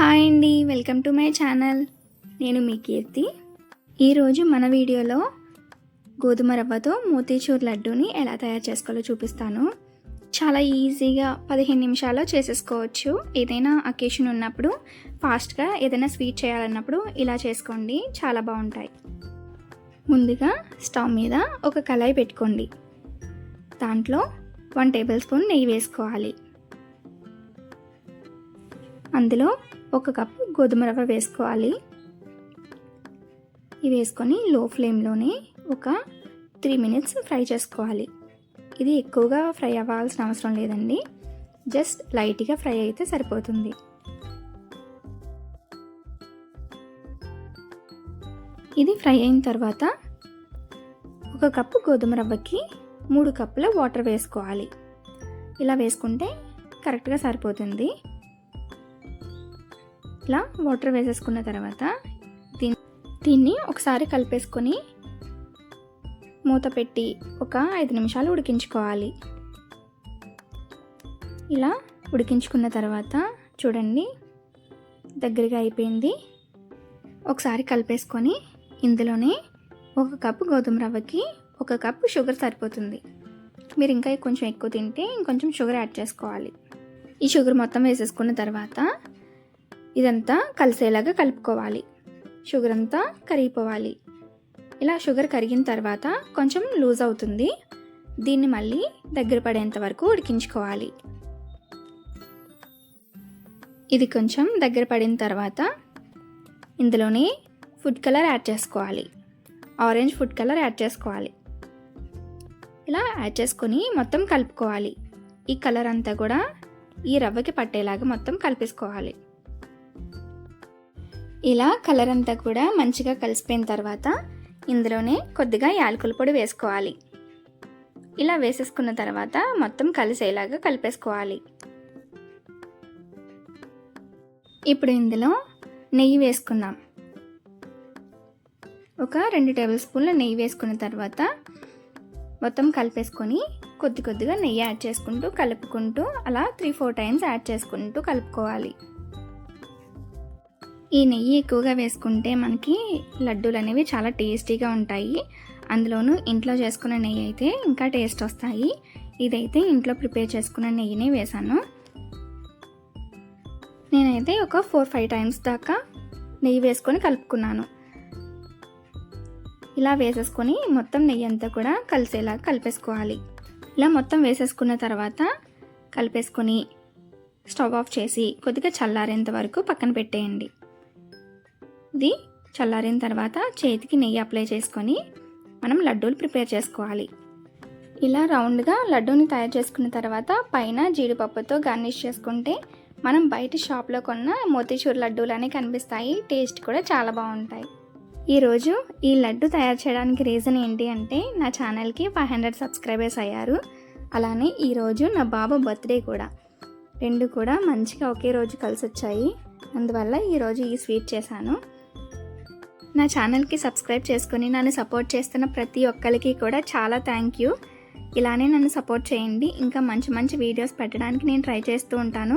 Hi అండి welcome to my channel. నేను మీ కీర్తి. ఈరోజు మన వీడియోలో గోధుమ రవ్వతో మోతీచూర్ లడ్డూని ఎలా తయారు చేసుకోవాలో చూపిస్తాను. చాలా ఈజీగా పదిహేను నిమిషాల్లో చేసేసుకోవచ్చు. ఏదైనా అకేషన్ ఉన్నప్పుడు ఫాస్ట్గా ఏదైనా స్వీట్ చేయాలన్నప్పుడు ఇలా చేసుకోండి. చాలా బాగుంటాయి. ముందుగా స్టవ్ మీద ఒక కళాయి పెట్టుకోండి. దాంట్లో వన్ టేబుల్ స్పూన్ నెయ్యి వేసుకోవాలి. అందులో ఒక కప్పు గోధుమ రవ్వ వేసుకోవాలి. ఇవి వేసుకొని లో ఫ్లేమ్లోనే ఒక త్రీ మినిట్స్ ఫ్రై చేసుకోవాలి. ఇది ఎక్కువగా ఫ్రై అవ్వాల్సిన అవసరం లేదండి. జస్ట్ లైట్గా ఫ్రై అయితే సరిపోతుంది. ఇది ఫ్రై అయిన తర్వాత ఒక కప్పు గోధుమ రవ్వకి మూడు కప్పుల వాటర్ వేసుకోవాలి. ఇలా వేసుకుంటే కరెక్ట్గా సరిపోతుంది. ఇలా వాటర్ వేసేసుకున్న తర్వాత దీన్ని దీన్ని ఒకసారి కలిపేసుకొని మూత పెట్టి ఒక ఐదు నిమిషాలు ఉడికించుకోవాలి. ఇలా ఉడికించుకున్న తర్వాత చూడండి దగ్గరగా అయిపోయింది. ఒకసారి కలిపేసుకొని ఇందులోనే ఒక కప్పు గోధుమ రవ్వకి ఒక కప్పు షుగర్ సరిపోతుంది. మీరు ఇంకా కొంచెం ఎక్కువ తింటే ఇంకొంచెం షుగర్ యాడ్ చేసుకోవాలి. ఈ షుగర్ మొత్తం వేసేసుకున్న తర్వాత ఇదంతా కలిసేలాగా కలుపుకోవాలి. షుగర్ అంతా కరిగిపోవాలి. ఇలా షుగర్ కరిగిన తర్వాత కొంచెం లూజ్ అవుతుంది. దీన్ని మళ్ళీ దగ్గర పడేంత వరకు ఉడికించుకోవాలి. ఇది కొంచెం దగ్గర పడిన తర్వాత ఇందులోనే ఫుడ్ కలర్ యాడ్ చేసుకోవాలి. ఆరెంజ్ ఫుడ్ కలర్ యాడ్ చేసుకోవాలి. ఇలా యాడ్ చేసుకొని మొత్తం కలుపుకోవాలి. ఈ కలర్ అంతా కూడా ఈ రవ్వకి పట్టేలాగా మొత్తం కలిపేసుకోవాలి. ఇలా కలర్ అంతా కూడా మంచిగా కలిసిపోయిన తర్వాత ఇందులోనే కొద్దిగా యాలకుల పొడి వేసుకోవాలి. ఇలా వేసేసుకున్న తర్వాత మొత్తం కలిసేలాగా కలిపేసుకోవాలి. ఇప్పుడు ఇందులో నెయ్యి వేసుకుందాం. ఒక రెండు టేబుల్ స్పూన్ల నెయ్యి వేసుకున్న తర్వాత మొత్తం కలిపేసుకొని కొద్ది కొద్దిగా నెయ్యి యాడ్ చేసుకుంటూ కలుపుకుంటూ అలా త్రీ ఫోర్ టైమ్స్ యాడ్ చేసుకుంటూ కలుపుకోవాలి. ఈ నెయ్యి ఎక్కువగా వేసుకుంటే మనకి లడ్డూలు అనేవి చాలా టేస్టీగా ఉంటాయి. అందులోనూ ఇంట్లో చేసుకున్న నెయ్యి అయితే ఇంకా టేస్ట్ వస్తాయి. ఇదైతే ఇంట్లో ప్రిపేర్ చేసుకున్న నెయ్యిని వేసాను నేనైతే ఒక ఫోర్ ఫైవ్ టైమ్స్ దాకా నెయ్యి వేసుకొని కలుపుకున్నాను. ఇలా వేసేసుకొని మొత్తం నెయ్యి అంతా కూడా కలిసేలా కలిపేసుకోవాలి. ఇలా మొత్తం వేసేసుకున్న తర్వాత కలిపేసుకొని స్టవ్ ఆఫ్ చేసి కొద్దిగా చల్లారేంత వరకు పక్కన పెట్టేయండి. ఇది చల్లారిన తర్వాత చేతికి నెయ్యి అప్లై చేసుకొని మనం లడ్డూలు ప్రిపేర్ చేసుకోవాలి. ఇలా రౌండ్గా లడ్డూని తయారు చేసుకున్న తర్వాత పైన జీడిపప్పుతో గార్నిష్ చేసుకుంటే మనం బయట షాప్లో కొన్న మోతీచూర్ లడ్డూలనే కనిపిస్తాయి. టేస్ట్ కూడా చాలా బాగుంటాయి. ఈరోజు ఈ లడ్డు తయారు చేయడానికి రీజన్ ఏంటి అంటే నా ఛానల్కి ఫైవ్ హండ్రెడ్ సబ్స్క్రైబర్స్ అయ్యారు. అలానే ఈరోజు నా బాబు బర్త్డే కూడా. రెండు కూడా మంచిగా ఒకే రోజు కలిసి వచ్చాయి అందువల్ల ఈరోజు ఈ స్వీట్ చేశాను. నా ఛానల్కి సబ్స్క్రైబ్ చేసుకొని నన్ను సపోర్ట్ చేస్తున్న ప్రతి ఒక్కరికి కూడా చాలా థ్యాంక్ యూ ఇలానే నన్ను సపోర్ట్ చేయండి. ఇంకా మంచి మంచి వీడియోస్ పెట్టడానికి నేను ట్రై చేస్తూ ఉంటాను.